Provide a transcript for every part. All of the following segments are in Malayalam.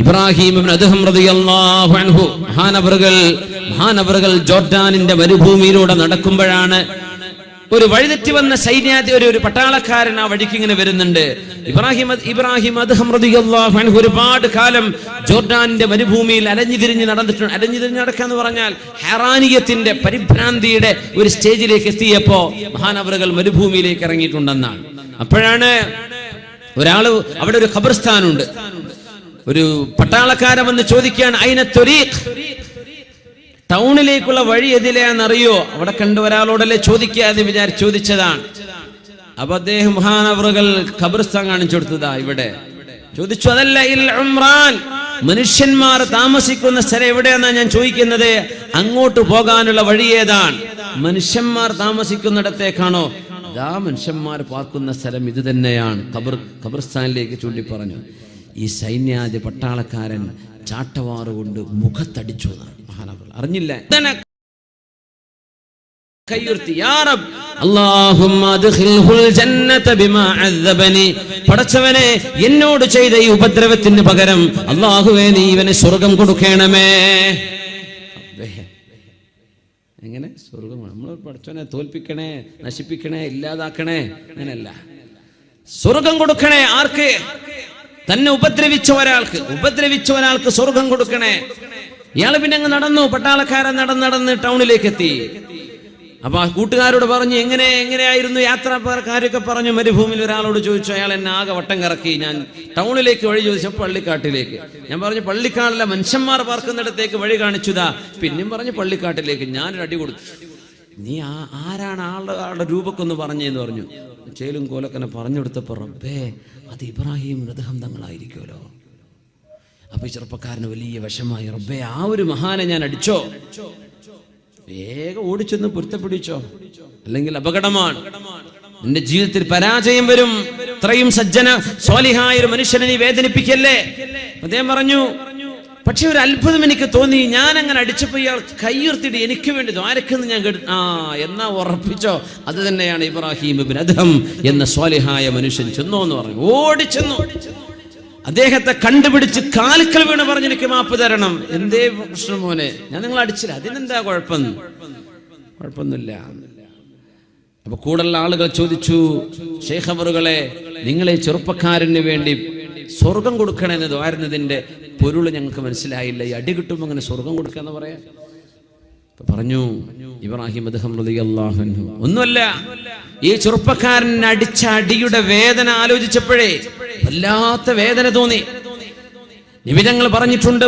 ഇബ്രാഹിം മഹാനവറുകൾ ജോർഡാനിന്റെ മരുഭൂമിയിലൂടെ നടക്കുമ്പോഴാണ് ഒരു വഴിതെറ്റി വന്ന സൈന്യാധി ഒരു ഒരു പട്ടാളക്കാരൻ ആ വഴിക്ക് ഇങ്ങനെ വരുന്നുണ്ട്. ഇബ്രാഹിം ഇബ്രാഹിം അൻഹു ഒരുപാട് കാലം ജോർഡാനിന്റെ മരുഭൂമിയിൽ അലഞ്ഞു തിരിഞ്ഞ് നടന്നിട്ടുണ്ട് അലഞ്ഞു തിരിഞ്ഞ് നടക്കാന്ന് പറഞ്ഞാൽ ഹെറാനിയത്തിന്റെ പരിഭ്രാന്തിയുടെ ഒരു സ്റ്റേജിലേക്ക് എത്തിയപ്പോ മഹാനവറുകൾ മരുഭൂമിയിലേക്ക് ഇറങ്ങിയിട്ടുണ്ടെന്നാണ്. അപ്പോഴാണ് ഒരാൾ അവിടെ ഒരു ഖബർസ്ഥാനുണ്ട്. ഒരു പട്ടാളക്കാരൻ വന്ന് ചോദിക്കുകയാണ് അയിന തൊരീഖ്? ടൗണിലേക്കുള്ള വഴി എതിലെയാണെന്നറിയോ? അവിടെ കണ്ട ഒരാളോടല്ലേ ചോദിക്കാതെ വിചാരിച്ച് ചോദിച്ചതാണ്. അപ്പൊ അദ്ദേഹം മഹാനവറുകൾ ഖബർസ്ഥാൻ കാണിച്ചു കൊടുത്തതാ ഇവിടെ. ചോദിച്ചു അതല്ല ഇൽ ഉംറാൻ. മനുഷ്യന്മാർ താമസിക്കുന്ന സ്ഥലം എവിടെയാന്നാ ഞാൻ ചോദിക്കുന്നത്? അങ്ങോട്ട് പോകാനുള്ള വഴി ഏതാണ്? മനുഷ്യന്മാർ താമസിക്കുന്നിടത്തേക്കാണോ? ഇതാ മനുഷ്യന്മാർ പാർക്കുന്ന സ്ഥലം ഇത് തന്നെയാണ്. ഖബർ ഖബർസ്ഥാനിലേക്ക് ചൂണ്ടി പറഞ്ഞു ഈ സൈന്യാധി പട്ടാളക്കാരൻ ചാട്ടവാറുകൊണ്ട് മുഖത്തടിച്ചു എന്നാണ്. അറിഞ്ഞില്ല? പടച്ചവനെ എന്നോട് ചെയ്ത ഈ ഉപദ്രവത്തിന് പകരം അല്ലാഹുവേ നീ ഇവനെ സ്വർഗം കൊടുക്കണമേ. എങ്ങനെ? സ്വർഗം നമ്മൾ പടച്ചവനെ തോൽപ്പിക്കണേ നശിപ്പിക്കണേ ഇല്ലാതാക്കണേ. അങ്ങനല്ല സ്വർഗം കൊടുക്കണേ ആർക്ക്? തന്നെ ഉപദ്രവിച്ച ഒരാൾക്ക് ഉപദ്രവിച്ച ഒരാൾക്ക് സ്വർഗം കൊടുക്കണേ. ഇയാൾ പിന്നെ അങ്ങ് നടന്നു പട്ടാളക്കാരൻ നടന്ന് നടന്ന് ടൗണിലേക്ക് എത്തി അപ്പൊ ആ കൂട്ടുകാരോട് പറഞ്ഞു എങ്ങനെ എങ്ങനെയായിരുന്നു യാത്രക്കാരൊക്കെ പറഞ്ഞു? മരുഭൂമിയിൽ ഒരാളോട് ചോദിച്ചു അയാൾ എന്നെ ആകെ വട്ടം കറക്കി. ഞാൻ ടൗണിലേക്ക് വഴി ചോദിച്ചു പള്ളിക്കാട്ടിലേക്ക്. ഞാൻ പറഞ്ഞു പള്ളിക്കാടിലെ മനുഷ്യന്മാർ പാർക്കുന്നിടത്തേക്ക് വഴി കാണിച്ചുതാ. പിന്നെയും പറഞ്ഞു പള്ളിക്കാട്ടിലേക്ക് ഞാനൊരു അടി കൊടുത്തു. നീ ആ ആരാണ് ആളുടെ രൂപക്കൊന്ന് പറഞ്ഞേന്ന് പറഞ്ഞു. ചേലും കോലക്കനെ പറഞ്ഞു കൊടുത്തപ്പോ റബ്ബേ അത് ഇബ്രാഹിം ഹൃദഹന്തങ്ങളായിരിക്കുമല്ലോ അപ്പൊ ഈ ചെറുപ്പക്കാരന് വലിയ വിഷമായി റബ്ബേ ആ ഒരു മഹാനെ ഞാൻ അടിച്ചോ? വേഗം ഓടിച്ചെന്ന് പൊരുത്തപ്പിടിച്ചോ? അല്ലെങ്കിൽ അപകടമാണ്. നിന്റെ ജീവിതത്തിൽ പരാജയം വരും. ഇത്രയും സജ്ജന സ്വാലിഹായ ഒരു മനുഷ്യനെ നീ വേദനിപ്പിക്കല്ലേ? അദ്ദേഹം പറഞ്ഞു പക്ഷെ ഒരു അത്ഭുതം എനിക്ക് തോന്നി. ഞാൻ അങ്ങനെ അടിച്ചപ്പോൾ ഇയാൾ കയ്യുർത്തിട്ട് എനിക്ക് വേണ്ടി ദ്വാരക്കെന്ന് ഞാൻ കേട്ടു. ആ എന്നാ ഉറപ്പിച്ചോ? അത് തന്നെയാണ് ഇബ്രാഹിം ഇബ്ൻ അദ്ഹം എന്ന സ്വാലിഹായ മനുഷ്യൻ ചെന്നോ എന്ന് പറഞ്ഞു ഓടിച്ചെന്നു അദ്ദേഹത്തെ കണ്ടുപിടിച്ച് കാൽക്കൽ വീണ് പറഞ്ഞു എനിക്ക് മാപ്പ് തരണം. എന്തേ പ്രശ്നം മോനെ? ഞാൻ നിങ്ങൾ അടിച്ചില്ല. അതിനെന്താ കുഴപ്പം? കുഴപ്പമൊന്നുമില്ല. അപ്പൊ കൂടുതൽ ആളുകൾ ചോദിച്ചു ഷേഖബറുകളെ നിങ്ങളെ ചെറുപ്പക്കാരന് വേണ്ടി സ്വർഗം കൊടുക്കണമെന്ന് ദ്വാരുന്നതിന്റെ പൊരുൾ ഞങ്ങൾക്ക് മനസ്സിലായില്ല. ഈ അടി കിട്ടുമ്പോൾ അങ്ങനെ സ്വർഗം കൊടുക്കുക എന്ന് പറയാം? പറഞ്ഞു ഇബ്രാഹിം അദ്ദേഹം ഒന്നുമല്ല ഈ ചെറുപ്പക്കാരൻ അടിച്ച അടിയുടെ വേദന ആലോചിച്ചപ്പോഴേ വല്ലാത്ത വേദന തോന്നി. നിമിതങ്ങൾ പറഞ്ഞിട്ടുണ്ട്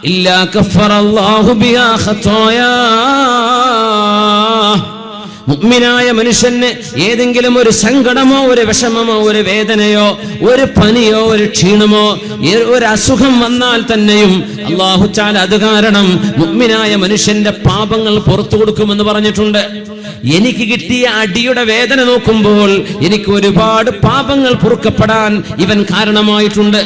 മാ അസ്വാബൽ മുഅ്മിന മിൻ ഹമ്മിൻ വലാ ഗമ്മിൻ വലാ നസബിൻ വലാ വസബിൻ വലാ ഹുമ്മ حتى الشوكة يشاكها إلا كفر الله بها خطاياه മുഗ്മിനായ മനുഷ്യന് ഏതെങ്കിലും ഒരു സങ്കടമോ ഒരു വിഷമമോ ഒരു വേദനയോ ഒരു പനിയോ ഒരു ക്ഷീണമോ ഏ- ഒരു അസുഖം വന്നാൽ തന്നെയും അള്ളാഹു ചാല അത് കാരണം മുഗ്മിനായ മനുഷ്യന്റെ പാപങ്ങൾ പുറത്തു കൊടുക്കുമെന്ന് പറഞ്ഞിട്ടുണ്ട് എനിക്ക് കിട്ടിയ അടിയുടെ വേദന നോക്കുമ്പോൾ എനിക്ക് ഒരുപാട് പാപങ്ങൾ പൊറുക്കപ്പെടാൻ ഇവൻ കാരണമായിട്ടുണ്ട്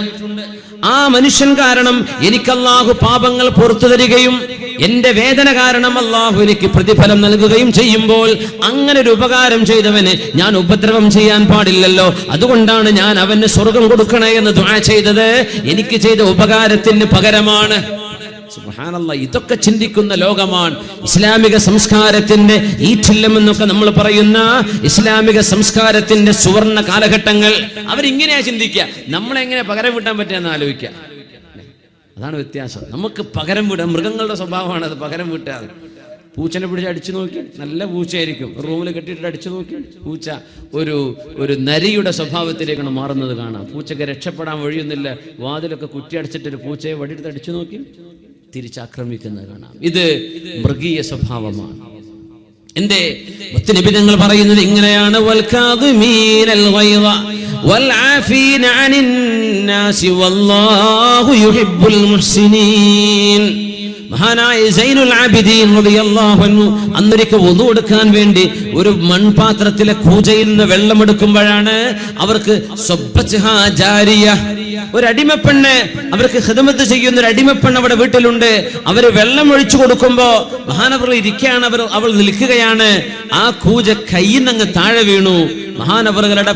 ആ മനുഷ്യൻ കാരണം എനിക്ക് അല്ലാഹു പാപങ്ങൾ പുറത്തു തരികയും എന്റെ വേദന കാരണം അള്ളാഹു എനിക്ക് പ്രതിഫലം നൽകുകയും ചെയ്യുമ്പോൾ അങ്ങനെ ഒരു ഉപകാരം ചെയ്തവന് ഞാൻ ഉപദ്രവം ചെയ്യാൻ പാടില്ലല്ലോ. അതുകൊണ്ടാണ് ഞാൻ അവന് സ്വർഗം കൊടുക്കണേ എന്ന് ദുആ ചെയ്തത്. എനിക്ക് ചെയ്ത ഉപകാരത്തിന് പകരമാണ്. സുബ്ഹാനല്ലാ, ഇതൊക്കെ ചിന്തിക്കുന്ന ലോകമാണ്. ഇസ്ലാമിക സംസ്കാരത്തിന്റെ ഈറ്റില്ലം എന്നൊക്കെ നമ്മൾ പറയുന്ന ഇസ്ലാമിക സംസ്കാരത്തിന്റെ സുവർണ കാലഘട്ടങ്ങൾ. അവരിങ്ങനെയാ ചിന്തിക്കുക നമ്മളെങ്ങനെ പകരം വിട്ടാൻ പറ്റുമെന്ന് ആലോചിക്കുക അതാണ് വ്യത്യാസം. നമുക്ക് പകരം വിടാം മൃഗങ്ങളുടെ സ്വഭാവമാണ് അത് പകരം വിട്ടാൽ. പൂച്ചനെ പിടിച്ച് അടിച്ചു നോക്കി നല്ല പൂച്ചയായിരിക്കും. റൂമിൽ കെട്ടിയിട്ട് അടിച്ചു നോക്കി പൂച്ച ഒരു ഒരു നരിയുടെ സ്വഭാവത്തിലേക്കാണ് മാറുന്നത് കാണാം. പൂച്ചക്ക് രക്ഷപ്പെടാൻ വഴിയൊന്നുമില്ല. വാതിലൊക്കെ കുറ്റി അടിച്ചിട്ട് ഒരു പൂച്ചയെ വടിയെടുത്ത് അടിച്ചു നോക്കി. തിരിച്ചാക്രമിക്കുന്നത് കാണാം ഇത് മൃഗീയ സ്വഭാവമാണ്. എന്തേ? നിബിധങ്ങൾ പറയുന്നത് ഇങ്ങനെയാണ്. കൊടുക്കാൻ മഹാനായ സൈനുൽ വുദു എടുക്കാൻ വേണ്ടി ഒരു മൺപാത്രത്തിലെ കൂജയിൽ നിന്ന് വെള്ളമെടുക്കുമ്പോഴാണ് അവർക്ക് സ്വപ്ന ജാരിയ ഒരു അടിമപ്പെണ്ണ് അവർക്ക് ഹിദമത്ത് ചെയ്യുന്ന ഒരു അടിമപ്പെണ്ണ് അവിടെ വീട്ടിലുണ്ട്. അവർ വെള്ളം ഒഴിച്ചു കൊടുക്കുമ്പോ മഹാനവർ ഇരിക്കുകയാണ് അവർ അവൾ നിൽക്കുകയാണ്. ആ കൂജ കയ്യിൽ നിന്ന് താഴെ വീണു. മഹാനവറുകളുടെ.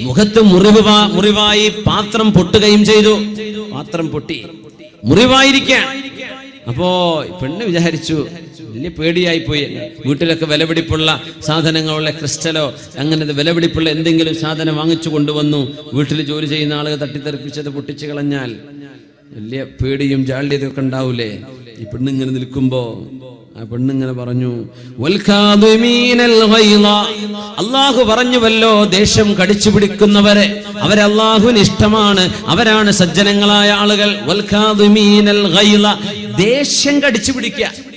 മുഖത്ത് മുറിവ് മുറിവായി പാത്രം പൊട്ടുകയും ചെയ്തു. പാത്രം പൊട്ടി. മുറിവായിരിക്കാൻ. അപ്പോ പെണ്ണ് വിചാരിച്ചു വലിയ പേടിയായി പോയി വീട്ടിലൊക്കെ വിലപിടിപ്പുള്ള സാധനങ്ങളുള്ള ക്രിസ്റ്റലോ അങ്ങനെ വിലപിടിപ്പുള്ള എന്തെങ്കിലും സാധനം വാങ്ങിച്ചു കൊണ്ടുവന്നു. വീട്ടിൽ ജോലി ചെയ്യുന്ന ആളുകൾ തട്ടിത്തെറിപ്പിച്ചത് പൊട്ടിച്ചു കളഞ്ഞാൽ വലിയ പേടിയും ജാള്യതയും ഒക്കെ ഉണ്ടാവൂലേ? ഈ പെണ്ണിങ്ങനെ നിൽക്കുമ്പോ ആ പെണ്ണിങ്ങനെ പറഞ്ഞു. അള്ളാഹു പറഞ്ഞുവല്ലോ ദേഷ്യം കടിച്ചു പിടിക്കുന്നവരെ. അവരെ അള്ളാഹുവിന് ഇഷ്ടമാണ്. അവരാണ് സജ്ജനങ്ങളായ ആളുകൾ. ദേഷ്യം കടിച്ചു പിടിക്കുക.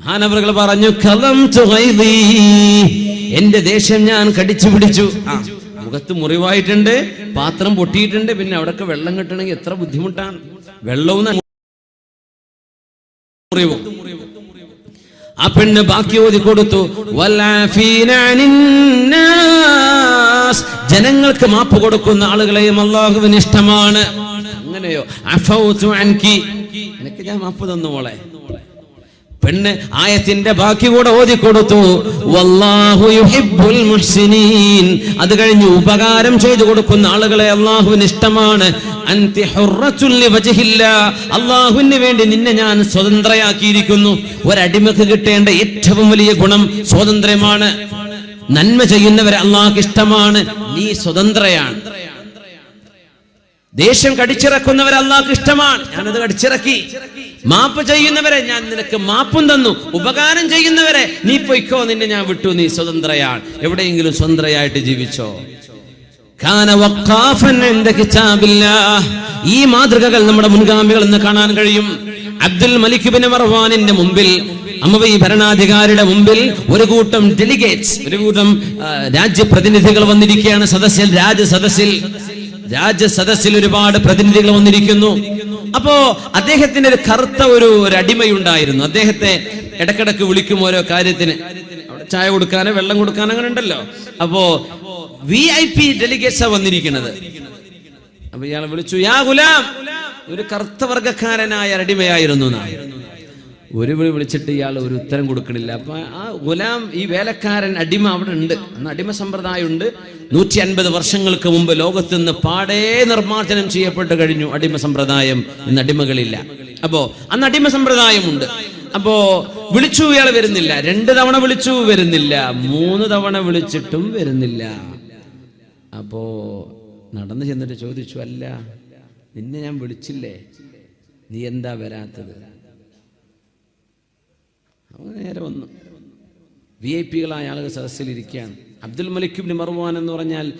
മഹാനവറുകൾ പറഞ്ഞു കലം. എന്റെ ദേഷ്യം ഞാൻ കടിച്ചു പിടിച്ചു. മുഖത്ത് മുറിവായിട്ടുണ്ട് പാത്രം പൊട്ടിയിട്ടുണ്ട് പിന്നെ അവിടൊക്കെ വെള്ളം കിട്ടണമെങ്കിൽ എത്ര ബുദ്ധിമുട്ടാണ്. വെള്ളവും ആ പെണ്ണ് ബാക്കി ഓതി കൊടുത്തു. ജനങ്ങൾക്ക് മാപ്പ് കൊടുക്കുന്ന ആളുകളെയും അള്ളാഹുവിന് ഇഷ്ടമാണ്. അങ്ങനെയോ? എനിക്ക് ഞാൻ മാപ്പ് തന്നു മോളെ. പെണ്ണ് ആയത്തിന്റെ ബാക്കി കൂടെ ഓതി കൊടുത്തു വല്ലാഹു യുഹിബ്ബുൽ മുഹ്സിനീൻ. അത് കഴിഞ്ഞ് ഉപകാരം ചെയ്തു കൊടുക്കുന്ന ആളുകളെ അള്ളാഹുവിന് ഇഷ്ടമാണ്. അള്ളാഹുവിന് വേണ്ടി നിന്നെ ഞാൻ സ്വതന്ത്രയാക്കിയിരിക്കുന്നു. ഒരടിമക്ക് കിട്ടേണ്ട ഏറ്റവും വലിയ ഗുണം സ്വാതന്ത്ര്യമാണ് നന്മ ചെയ്യുന്നവരെ അള്ളാഹ് ഇഷ്ടമാണ്. നീ സ്വതന്ത്രയാണ്. ദേഷ്യം കടിച്ചിറക്കുന്നവരെ അള്ളാഹ്ക്ക് ഇഷ്ടമാണ്. ഞാനത് കടിച്ചിറക്കി. മാപ്പ് ചെയ്യുന്നവരെ ഞാൻ നിനക്ക് മാപ്പും തന്നു. ഉപകാരം ചെയ്യുന്നവരെ നീ പൊയ്ക്കോ നിന്നെ ഞാൻ വിട്ടു. നീ സ്വതന്ത്രയാണ്. എവിടെയെങ്കിലും സ്വതന്ത്രയായിട്ട് ജീവിച്ചോ. ഈ മാതൃകകൾ നമ്മുടെ മുൻഗാമികൾ എന്ന് കാണാൻ കഴിയും. അബ്ദുൽ മലിക് ബിൻ മർവാനിന്റെ മുമ്പിൽ ഈ ഭരണാധികാരിയുടെ മുമ്പിൽ ഒരു കൂട്ടം ഡെലിഗേറ്റ്സ് ഒരു കൂട്ടം രാജ്യപ്രതിനിധികൾ വന്നിരിക്കുകയാണ് സദസ്സിൽ രാജസദസ്സിൽ. രാജസദസ്സിൽ ഒരുപാട് പ്രതിനിധികൾ വന്നിരിക്കുന്നു. അപ്പോ അദ്ദേഹത്തിന് ഒരു കറുത്ത ഒരു ഒരു അടിമയുണ്ടായിരുന്നു അദ്ദേഹത്തെ ഇടക്കിടക്ക് വിളിക്കും ഓരോ കാര്യത്തിന്. ചായ കൊടുക്കാനോ വെള്ളം കൊടുക്കാനോ അങ്ങനെ ഉണ്ടല്ലോ. അപ്പോ വി ഐ പി ഡെലിഗേറ്റ്സാ വന്നിരിക്കുന്നത്. അപ്പൊ ഇയാളെ വിളിച്ചു യാ ഗുലാം ഒരു കറുത്ത വർഗക്കാരനായ അടിമയായിരുന്നു. ഒരു വിളി വിളിച്ചിട്ട് ഇയാൾ ഒരു ഉത്തരം കൊടുക്കണില്ല. അപ്പൊ ആ ഗുലാം ഈ വേലക്കാരൻ അടിമ അവിടെ ഉണ്ട്. അന്ന് അടിമ സമ്പ്രദായം ഉണ്ട്. നൂറ്റി അൻപത് വർഷങ്ങൾക്ക് മുമ്പ് ലോകത്ത് നിന്ന് പാടേ നിർമ്മാർജനം ചെയ്യപ്പെട്ട് കഴിഞ്ഞു അടിമ സമ്പ്രദായം ഇന്ന് അടിമകളില്ല. അപ്പോ അന്ന് അടിമ സമ്പ്രദായമുണ്ട്. അപ്പോ വിളിച്ചു ഇയാൾ വരുന്നില്ല. രണ്ട് തവണ വിളിച്ചു വരുന്നില്ല. മൂന്ന് തവണ വിളിച്ചിട്ടും വരുന്നില്ല. അപ്പോ നടന്നു ചെന്നിട്ട് ചോദിച്ചു അല്ല നിന്നെ ഞാൻ വിളിച്ചില്ലേ? നീ എന്താ വരാത്തത്? നേരെ വന്നു. വി ഐ പികളായ ആളുകൾ സദസ്സിലിരിക്കുകയാണ് അബ്ദുൽ മലിക്കുബിന് മറുവാൻ എന്ന് പറഞ്ഞാൽ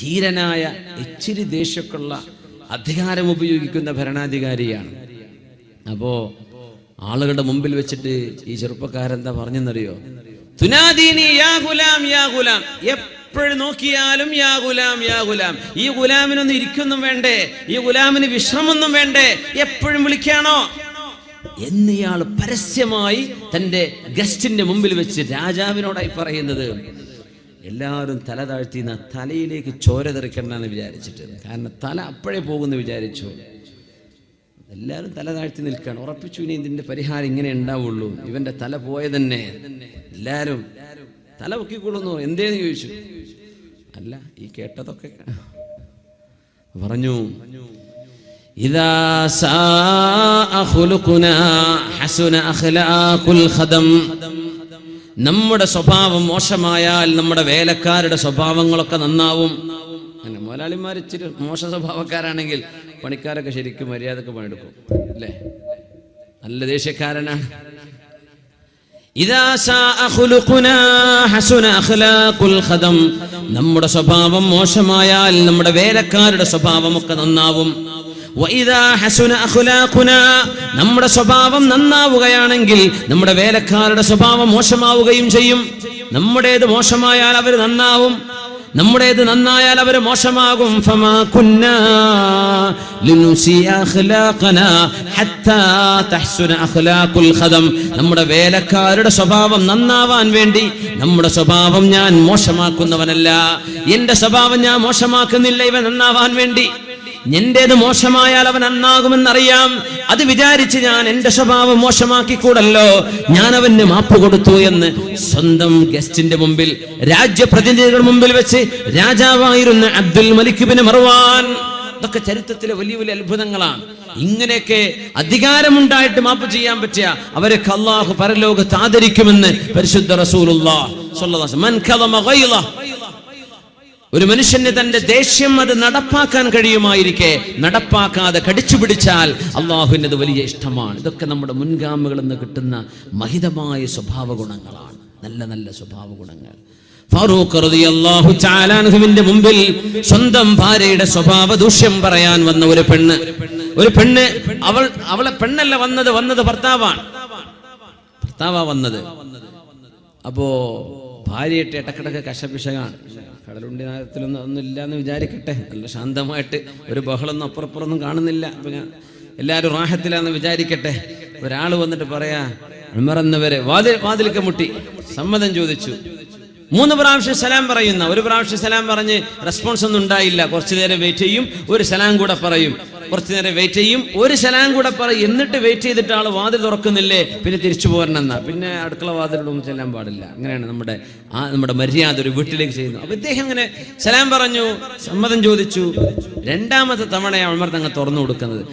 ധീരനായ ഇച്ചിരി ദേഷ്യമൊക്കെയുള്ള അധികാരം ഉപയോഗിക്കുന്ന ഭരണാധികാരിയാണ്. അപ്പോ ആളുകളുടെ മുമ്പിൽ വെച്ചിട്ട് ഈ ചെറുപ്പക്കാരെന്താ പറഞ്ഞെന്നറിയോ? തുനാദീനി യാ ഗുലാം യാ എപ്പോഴും നോക്കിയാലും യാ ഗുലാം യാ ഈ ഗുലാമിനൊന്നും ഇരിക്കൊന്നും വേണ്ടേ? ഈ ഗുലാമിന് വിശ്രമൊന്നും വേണ്ടേ? എപ്പോഴും വിളിക്കാണോ? എന്നിയാൾ പരസ്യമായി തന്റെ ഗസ്റ്റിന്റെ മുമ്പിൽ വെച്ച് രാജാവിനോടായി പറയുന്നത് എല്ലാവരും തല താഴ്ത്തി നിന്ന് തലയിലേക്ക് ചോര തെറിക്കണ്ടെന്ന് വിചാരിച്ചിട്ട്. കാരണം തല അപ്പോഴേ പോകുമെന്ന് വിചാരിച്ചു. എല്ലാവരും തല താഴ്ത്തി നിൽക്കണം ഉറപ്പിച്ചു ഇനി ഇതിന്റെ പരിഹാരം ഇങ്ങനെ ഉണ്ടാവുള്ളൂ. ഇവന്റെ തല പോയ തന്നെ എല്ലാവരും തല പൊക്കിക്കൊള്ളുന്നു എന്തേന്ന് ചോദിച്ചു? അല്ല ഈ കേട്ടതൊക്കെ പറഞ്ഞു. ഇതാ സാ അഖുലുകുന ഹസുന അഖ്ലാഖുൽ ഖദം. നമ്മുടെ സ്വഭാവം മോശമായാൽ നമ്മുടെ വേലക്കാരുടെ സ്വഭാവങ്ങളൊക്കെ നന്നാവും. അങ്ങനെ മുതലാളിമാർ ഇച്ചിരി മോശ സ്വഭാവക്കാരാണെങ്കിൽ പണിക്കാരൊക്കെ ശരിക്കും മര്യാദയ്ക്ക് പണിയെടുക്കും. അല്ലേ? നല്ല ദേഷ്യക്കാരനാണ് നമ്മുടെ സ്വഭാവം മോശമായാൽ നമ്മുടെ വേലക്കാരുടെ സ്വഭാവമൊക്കെ നന്നാവും. നമ്മുടെ സ്വഭാവം നന്നാവുകയാണെങ്കിൽ നമ്മുടെ വേലക്കാരുടെ സ്വഭാവം മോശമാവുകയും ചെയ്യും. നമ്മുടേത് മോശമായാൽ അവർ നന്നാവും. നമ്മുടേത് നന്നായാൽ അവർ മോശമാകും. നമ്മുടെ വേലക്കാരുടെ സ്വഭാവം നന്നാവാൻ വേണ്ടി നമ്മുടെ സ്വഭാവം ഞാൻ മോശമാക്കുന്നവനല്ല. എന്റെ സ്വഭാവം ഞാൻ മോശമാക്കുന്നില്ല ഇവ നന്നാവാൻ വേണ്ടി. എന്റേത് മോശമായാൽ അവൻ നന്നാകുമെന്നറിയാം അത് വിചാരിച്ച് ഞാൻ എന്റെ സ്വഭാവം മോശമാക്കിക്കൂടല്ലോ. ഞാൻ അവന് മാപ്പ് കൊടുത്തു എന്ന് സ്വന്തം ഗസ്റ്റിന്റെ മുമ്പിൽ രാജ്യപ്രതിനിധികളുടെ മുമ്പിൽ വെച്ച് രാജാവായിരുന്ന അബ്ദുൽ മലിക്കുബിന് മറുവാൻ ഇതൊക്കെ ചരിത്രത്തിലെ വലിയ വലിയ അത്ഭുതങ്ങളാണ്. ഇങ്ങനെയൊക്കെ അധികാരമുണ്ടായിട്ട് മാപ്പ് ചെയ്യാൻ പറ്റിയ അവരൊക്കെ അള്ളാഹു പരലോകത്ത് ആദരിക്കുമെന്ന് പരിശുദ്ധ റസൂലുള്ളാഹ് സ്വല്ലല്ലാഹു അലൈഹി വസല്ലം. മൻ കദമ ഗൈള ഒരു മനുഷ്യന് തന്റെ ദേഷ്യം അത് നടപ്പാക്കാൻ കഴിയുമായിരിക്കെ നടപ്പാക്കാതെ കടിച്ചു പിടിച്ചാൽ അള്ളാഹുവിന്റെ അത് വലിയ ഇഷ്ടമാണ്. ഇതൊക്കെ നമ്മുടെ മുൻഗാമികളിൽ നിന്ന് കിട്ടുന്ന മഹിതമായ സ്വഭാവ ഗുണങ്ങളാണ് നല്ല നല്ല സ്വഭാവ ഗുണങ്ങൾ ഫാറൂഖ് റളിയല്ലാഹു ചാലാൻഹുവിന്റെ മുമ്പിൽ സ്വന്തം ഭാര്യയുടെ സ്വഭാവ ദൂഷ്യം പറയാൻ വന്ന ഒരു പെണ്ണ്. ഒരു പെണ്ണ് അവൾ അവളെ പെണ്ണല്ല വന്നത് വന്നത് ഭർത്താവാണ്. ഭർത്താവാ വന്നത്. അപ്പോ ഭാര്യയിട്ട് ഇടക്കിടക്ക് കശപിശകാണ്. കടലുണ്ടി നാരത്തിലൊന്നും ഒന്നും ഇല്ല എന്ന് വിചാരിക്കട്ടെ. നല്ല ശാന്തമായിട്ട് ഒരു ബഹളൊന്നും അപ്പുറപ്പുറൊന്നും കാണുന്നില്ല. എല്ലാവരും റാഹത്തിലാന്ന് വിചാരിക്കട്ടെ. ഒരാൾ വന്നിട്ട് പറയാ ഉമർ എന്നവരെ വാതിൽ വാതിലൊക്കെ മുട്ടി. സമ്മതം ചോദിച്ചു. മൂന്ന് പ്രാവശ്യം സലാം പറയുന്ന ഒരു പ്രാവശ്യം സലാം പറഞ്ഞ് റെസ്പോൺസ് ഒന്നും ഉണ്ടായില്ല. കുറച്ചു നേരം വെയിറ്റ് ചെയ്യും ഒരു സലാം കൂടെ പറയും. കുറച്ചു നേരം വെയിറ്റ് ചെയ്യും. ഒരു ശലാം കൂടെ പറയും എന്നിട്ട് വെയിറ്റ് ചെയ്തിട്ട് ആൾ വാതിൽ തുറക്കുന്നില്ലേ പിന്നെ തിരിച്ചു പോരണമെന്നാ പിന്നെ അടുക്കള വാതിലൊന്നും ചെല്ലാൻ പാടില്ല. അങ്ങനെയാണ് നമ്മുടെ ആ നമ്മുടെ മര്യാദ ഒരു വീട്ടിലേക്ക് ചെയ്യുന്നു അപ്പൊ ഇദ്ദേഹം അങ്ങനെ സലാം പറഞ്ഞു സമ്മതം ചോദിച്ചു. രണ്ടാമത്തെ തവണയാണ് ഉമർ തങ്ങൾ തുറന്നു കൊടുക്കുന്നത്.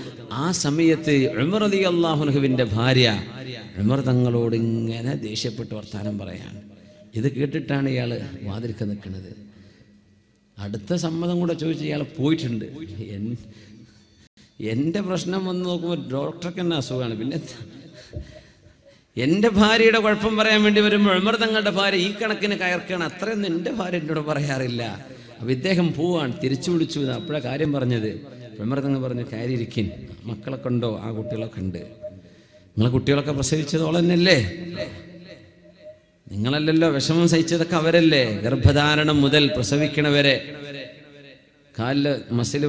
ആ സമയത്ത് ഉമർ അലി അള്ളാഹുനഹുവിന്റെ ഭാര്യ ഉമർ തങ്ങളോട് ഇങ്ങനെ ദേഷ്യപ്പെട്ട് വർത്താനം പറയാണ്. ഇത് കേട്ടിട്ടാണ് ഇയാൾ വാതിൽക്ക് നിൽക്കുന്നത് അടുത്ത സമ്മതം കൂടെ ചോദിച്ച് ഇയാൾ പോയിട്ടുണ്ട്. എന്റെ പ്രശ്നം വന്ന് നോക്കുമ്പോൾ ഡോക്ടർക്ക് തന്നെ അസുഖമാണ്. പിന്നെ? എന്റെ ഭാര്യയുടെ കുഴപ്പം പറയാൻ വേണ്ടി വരുമ്പോൾ ഉമർ തങ്ങളുടെ ഭാര്യ ഈ കണക്കിന് കയർക്കുകയാണ്. അത്രയൊന്നും എന്റെ ഭാര്യ എന്നോട് പറയാറില്ല. അപ്പം ഇദ്ദേഹം പോവാണ്. തിരിച്ചു വിളിച്ചു. അപ്പോഴാ കാര്യം പറഞ്ഞത്. ഉമർ തങ്ങൾ പറഞ്ഞു കാര്യരിക്കിൻ മക്കളൊക്കെ ഉണ്ടോ ആ കുട്ടികളൊക്കെ ഉണ്ട്. നിങ്ങളെ കുട്ടികളൊക്കെ പ്രസവിച്ചത് ഓളന്നല്ലേ നിങ്ങളല്ലല്ലോ വിഷമം സഹിച്ചതൊക്കെ അവരല്ലേ? ഗർഭധാരണം മുതൽ പ്രസവിക്കണവരെ. കാലിൽ മസിൽ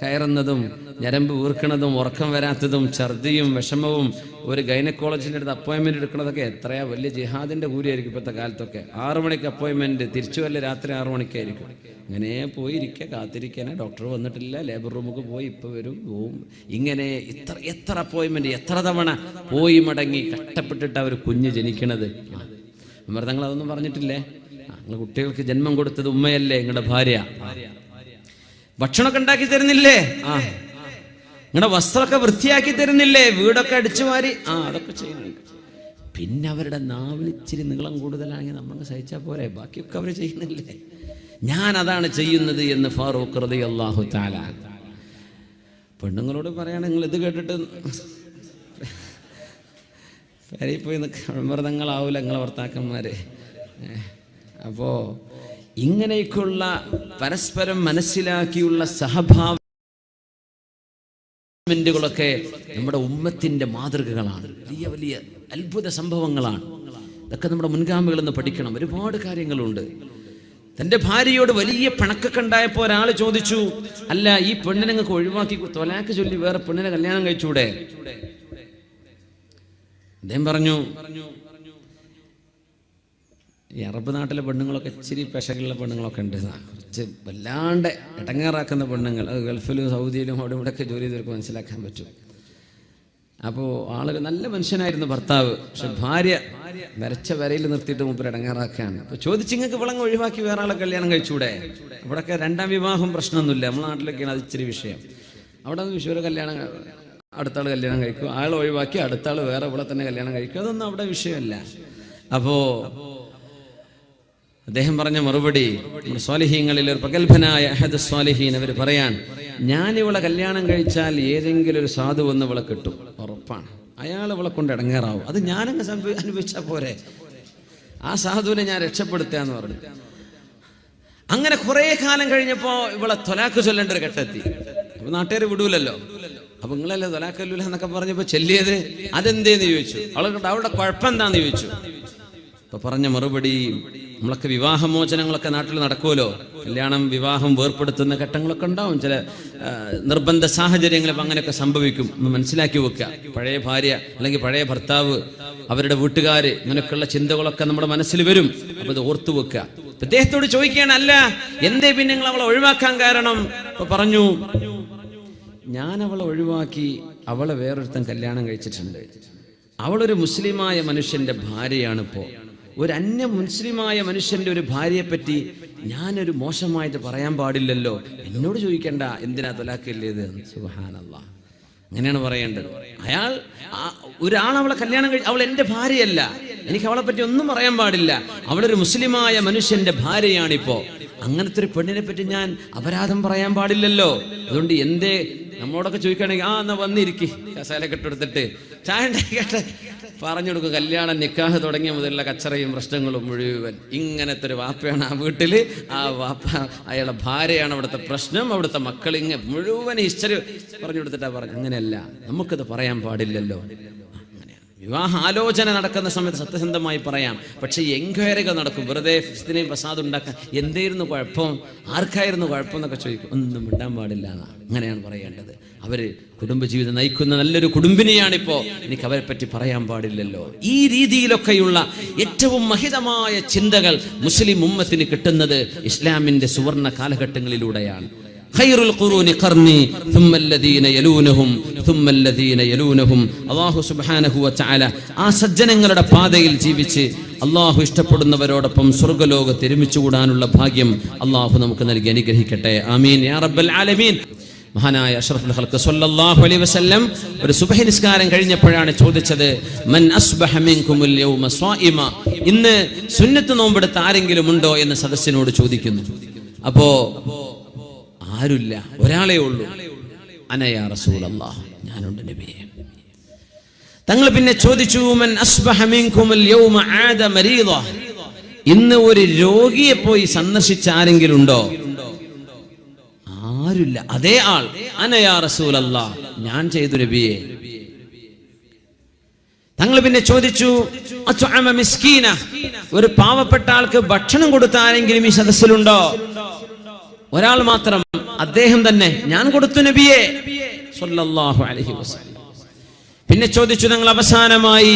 കയറുന്നതും ഞരമ്പ് വീർക്കുന്നതും ഉറക്കം വരാത്തതും ഛർദിയും വിഷമവും ഒരു ഗൈനക്കോളജിന്റെ അടുത്ത് അപ്പോയിൻമെന്റ് എടുക്കണതൊക്കെ എത്രയാ വലിയ ജിഹാദിന്റെ കൂലിയായിരിക്കും ഇപ്പോഴത്തെ കാലത്തൊക്കെ. ആറു മണിക്ക് അപ്പോയിൻമെന്റ് തിരിച്ചു വല്ല രാത്രി ആറു മണിക്കായിരിക്കും. ഇങ്ങനെ പോയി ഇരിക്കുക കാത്തിരിക്കാനെ ഡോക്ടർ വന്നിട്ടില്ല ലേബർ റൂമൊക്കെ പോയി ഇപ്പോൾ വരും പോവും. ഇങ്ങനെ ഇത്ര എത്ര അപ്പോയിൻമെന്റ് എത്ര തവണ പോയി മടങ്ങി കഷ്ടപ്പെട്ടിട്ട് അവർ കുഞ്ഞ് ജനിക്കണത്? അമൃതങ്ങൾ അതൊന്നും പറഞ്ഞിട്ടില്ലേ? നിങ്ങൾ കുട്ടികൾക്ക് ജന്മം കൊടുത്തത് ഉമ്മയല്ലേ? നിങ്ങളുടെ ഭാര്യ. ഭക്ഷണമൊക്കെ ഉണ്ടാക്കി തരുന്നില്ലേ? ആ. നിങ്ങളുടെ വസ്ത്രമൊക്കെ വൃത്തിയാക്കി തരുന്നില്ലേ? വീടൊക്കെ അടിച്ചു മാറി ആ അതൊക്കെ ചെയ്യുന്നുണ്ട്. പിന്നെ അവരുടെ നാവിൽ ഇച്ചിരി നീളം കൂടുതലാണെങ്കിൽ നമ്മൾ സഹിച്ചാൽ പോരെ. ബാക്കിയൊക്കെ അവർ ചെയ്യുന്നില്ലേ? ഞാൻ അതാണ് ചെയ്യുന്നത് എന്ന് ഫാറൂഖ് റതി അള്ളാഹു താല പെണ്ണുങ്ങളോട് പറയാണ് നിങ്ങൾ ഇത് കേട്ടിട്ട് പോയി മൃതങ്ങളാവൂല നിങ്ങളെ ഭർത്താക്കന്മാരെ. അപ്പോ ഇങ്ങനെയൊക്കെയുള്ള പരസ്പരം മനസ്സിലാക്കിയുള്ള സഹഭാവങ്ങളൊക്കെ നമ്മുടെ ഉമ്മത്തിന്റെ മാതൃകകളാണ്. വലിയ വലിയ അത്ഭുത സംഭവങ്ങളാണ്. ഇതൊക്കെ നമ്മുടെ മുൻഗാമികളിൽ പഠിക്കണം. ഒരുപാട് കാര്യങ്ങളുണ്ട്. തന്റെ ഭാര്യയോട് വലിയ പിണക്കൊക്കെ ഉണ്ടായപ്പോ ഒരാൾ ചോദിച്ചു അല്ല ഈ പെണ്ണിനെ നിങ്ങൾക്ക് ഒഴിവാക്കി തൊലാക്ക് ചൊല്ലി വേറെ പെണ്ണിനെ കല്യാണം കഴിച്ചൂടെ? അദ്ദേഹം പറഞ്ഞു ഈ അറബ് നാട്ടിലെ പെണ്ണുങ്ങളൊക്കെ ഇച്ചിരി പെശകളുള്ള പെണ്ണുങ്ങളൊക്കെ ഉണ്ട്. കുറച്ച് വല്ലാണ്ട് ഇടങ്ങാറാക്കുന്ന പെണ്ണുങ്ങൾ. അത് ഗൾഫിലും സൗദിയിലും അവിടെ ഇവിടെയൊക്കെ ജോലി ചെയ്തവർക്ക് മനസ്സിലാക്കാൻ പറ്റും. അപ്പോൾ ആളൊരു നല്ല മനുഷ്യനായിരുന്നു ഭർത്താവ്. പക്ഷെ ഭാര്യ വരച്ച വരയിൽ നിർത്തിയിട്ട് മൂപ്പർ ഇടങ്ങാറാക്കുകയാണ്. അപ്പോൾ ചോദിച്ചിങ്ങൾക്ക് വിളങ്ങ് ഒഴിവാക്കി വേറെ ആളെ കല്യാണം കഴിച്ചൂടെ? ഇവിടെയൊക്കെ രണ്ടാം വിവാഹം പ്രശ്നമൊന്നുമില്ല. നമ്മളെ നാട്ടിലൊക്കെയാണ് അത് ഇച്ചിരി വിഷയം. അവിടെ വിഷുവരെ കല്യാണം അടുത്ത ആൾ കല്യാണം കഴിക്കും. ആൾ ഒഴിവാക്കി അടുത്ത ആൾ വേറെ ഇവിടെ തന്നെ കല്യാണം കഴിക്കും. അതൊന്നും അവിടെ വിഷയമല്ല. അപ്പോ അദ്ദേഹം പറഞ്ഞ മറുപടി സ്വാലിഹീങ്ങളിൽ ഒരു പ്രഗത്ഭനായ അഹദ് സ്വാലിഹീൻ അവർ പറയാൻ ഞാൻ ഇവളെ കല്യാണം കഴിച്ചാൽ ഏതെങ്കിലും ഒരു സാധു വന്ന് ഇവളെ കിട്ടും. ഉറപ്പാണ്. അയാൾ ഇവളെ കൊണ്ട് ഇടങ്ങേറാവും. അത് ഞാനങ്ങ് അനുഭവിച്ച പോരെ. ആ സാധുവിനെ ഞാൻ രക്ഷപ്പെടുത്തുക എന്ന് പറഞ്ഞു. അങ്ങനെ കുറേ കാലം കഴിഞ്ഞപ്പോൾ ഇവളെ തൊലാക്ക് ചൊല്ലേണ്ട ഒരു ഘട്ടത്തി. അപ്പൊ നാട്ടുകാർ വിടൂലല്ലോ. അപ്പൊ നിങ്ങളല്ലേ തൊലാക്കല്ലൂല എന്നൊക്കെ പറഞ്ഞപ്പോ ചെല്ലിയത്? അതെന്തേന്ന് ചോദിച്ചു. അവളെ അവളുടെ കുഴപ്പം എന്താന്ന് ചോദിച്ചു. അപ്പൊ പറഞ്ഞ മറുപടി നമ്മളൊക്കെ വിവാഹമോചനങ്ങളൊക്കെ നാട്ടിൽ നടക്കുമല്ലോ കല്യാണം വിവാഹം വേർപ്പെടുത്തുന്ന ഘട്ടങ്ങളൊക്കെ ഉണ്ടാവും. ചില നിർബന്ധ സാഹചര്യങ്ങൾ അങ്ങനെയൊക്കെ സംഭവിക്കും. ഒന്ന് മനസ്സിലാക്കി വെക്കുക. പഴയ ഭാര്യ അല്ലെങ്കിൽ പഴയ ഭർത്താവ് അവരുടെ വീട്ടുകാർ ഇങ്ങനെയൊക്കെയുള്ള ചിന്തകളൊക്കെ നമ്മുടെ മനസ്സിൽ വരും. അപ്പൊ ഇത് ഓർത്തു വെക്കുക. അദ്ദേഹത്തോട് ചോദിക്കുകയാണ് അല്ല എന്തേ പിന്നെ നിങ്ങൾ അവളെ ഒഴിവാക്കാൻ കാരണം? അപ്പൊ പറഞ്ഞു ഞാൻ അവളെ ഒഴിവാക്കി അവളെ വേറൊരുത്തൻ കല്യാണം കഴിച്ചിട്ടുണ്ട്. അവളൊരു മുസ്ലിമായ മനുഷ്യന്റെ ഭാര്യയാണിപ്പോ ഒരു അന്യ മുസ്ലിമായ മനുഷ്യന്റെ ഒരു ഭാര്യയെ പറ്റി ഞാനൊരു മോശമായിട്ട് പറയാൻ പാടില്ലല്ലോ. എന്നോട് ചോദിക്കണ്ട എന്തിനാ തൊലാക്കില്ലേത് സുഹാനല്ല അങ്ങനെയാണ് പറയേണ്ടത്. അയാൾ ഒരാൾ അവളെ കല്യാണം കഴി അവൾ എന്റെ ഭാര്യയല്ല. എനിക്ക് അവളെ പറ്റി ഒന്നും പറയാൻ പാടില്ല. അവളൊരു മുസ്ലിമായ മനുഷ്യന്റെ ഭാര്യയാണിപ്പോ. അങ്ങനത്തെ ഒരു പെണ്ണിനെ പറ്റി ഞാൻ അപരാധം പറയാൻ പാടില്ലല്ലോ. അതുകൊണ്ട് എന്തേ നമ്മളോടൊക്കെ ചോദിക്കുകയാണെങ്കിൽ ആ എന്നാ വന്നിരിക്കി. കസാലൊക്കെ ഇട്ടെടുത്തിട്ട് ചായ ഉണ്ടാക്കിയിട്ട് പറഞ്ഞു കൊടുക്കും കല്യാണം നിക്കാഹ് തുടങ്ങിയ മുതലുള്ള കച്ചറയും പ്രശ്നങ്ങളും മുഴുവൻ. ഇങ്ങനത്തെ ഒരു വാപ്പയാണ് ആ വീട്ടിൽ ആ വാപ്പ അയാളുടെ ഭാര്യയാണ് അവിടുത്തെ പ്രശ്നം. അവിടുത്തെ മക്കൾ ഇങ്ങനെ മുഴുവൻ ഹിസ്റ്ററി പറഞ്ഞു കൊടുത്തിട്ടാ പറഞ്ഞു അങ്ങനെയല്ല. നമുക്കത് പറയാൻ പാടില്ലല്ലോ. വിവാഹ ആലോചന നടക്കുന്ന സമയത്ത് സത്യസന്ധമായി പറയാം. പക്ഷേ എൻക്വയറികൾ നടക്കും. വെറുതെ ഫിസ്തിനെയും പ്രസാദം ഉണ്ടാക്കാൻ എന്തായിരുന്നു കുഴപ്പം? ആർക്കായിരുന്നു കുഴപ്പം എന്നൊക്കെ ചോദിക്കും. ഒന്നും മിണ്ടാൻ പാടില്ല അങ്ങനെയാണ് പറയേണ്ടത്. അവർ കുടുംബജീവിതം നയിക്കുന്ന നല്ലൊരു കുടുംബിനെയാണിപ്പോൾ എനിക്ക് അവരെ പറ്റി പറയാൻ പാടില്ലല്ലോ. ഈ രീതിയിലൊക്കെയുള്ള ഏറ്റവും മഹിതമായ ചിന്തകൾ മുസ്ലിം ഉമ്മത്തിന് കിട്ടുന്നത് ഇസ്ലാമിന്റെ സുവർണ കാലഘട്ടങ്ങളിലൂടെയാണ്. ഖൈറുൽ ഖുറൂനി ഖർനി തുമ്മല്ലദീന യലൂനഹും തുമ്മല്ലദീന യലൂനഹും. അല്ലാഹു സുബ്ഹാനഹു വതആല ആ സജ്ജനങ്ങളുടെ പാതയിൽ ജീവിച്ച് അള്ളാഹു ഇഷ്ടപ്പെടുന്നവരോടൊപ്പം സ്വർഗലോകത്ത് ഒരുമിച്ചുകൂടാനുള്ള ഭാഗ്യം അള്ളാഹു നമുക്ക് നൽകി അനുഗ്രഹിക്കട്ടെ. ആമീൻ. യാ റബ്ബൽ ആലമീൻ. മഹാനായ അഷ്റഫുൽ ഹൽക്ക് സല്ലല്ലാഹു അലൈഹി വസല്ലം ഒരു സുബഹി നിസ്കാരം കഴിഞ്ഞപ്പോഴാണ് ചോദിച്ചത് മൻ അസ്ബഹ മിൻകുമുൽ യൗമ സ്വായിമ ഇന്ന് സുന്നത്ത് നോമ്പെടുത്ത ആരെങ്കിലും ഉണ്ടോ എന്ന് സദസ്സിനോട് ചോദിക്കുന്നു. അപ്പോ ആരുമില്ല. ഒരാളേ ഉള്ളൂ. അനയാ റസൂലല്ലാഹ്. ഞാനുണ്ട് നബിയെ. തങ്ങൾ പിന്നെ ചോദിച്ചു മൻ അസ്ബഹ മിൻകുമുൽ യൗമ ആദ മരീദ? ഇന്ന് ഒരു രോഗിയെ പോയി സന്ദർശിച്ച ആരെങ്കിലും ഉണ്ടോ? ആരുമില്ല. അതേ ആൾ അനയാ റസൂലല്ലാ ഞാൻ ചെയ്തു നബിയെ. തങ്ങൾ പിന്നെ ചോദിച്ചു മിസ്കീന? ഒരു പാവപ്പെട്ട ആൾക്ക് ഭക്ഷണം കൊടുത്ത ആരെങ്കിലും ഈ സദസ്സിലുണ്ടോ? ഒരാൾ മാത്രം. അദ്ദേഹം തന്നെ ഞാൻ കൊടുത്തു നബിയെ. അലൈഹി വസല്ലം. പിന്നെ ചോദിച്ചു ഞങ്ങൾ അവസാനമായി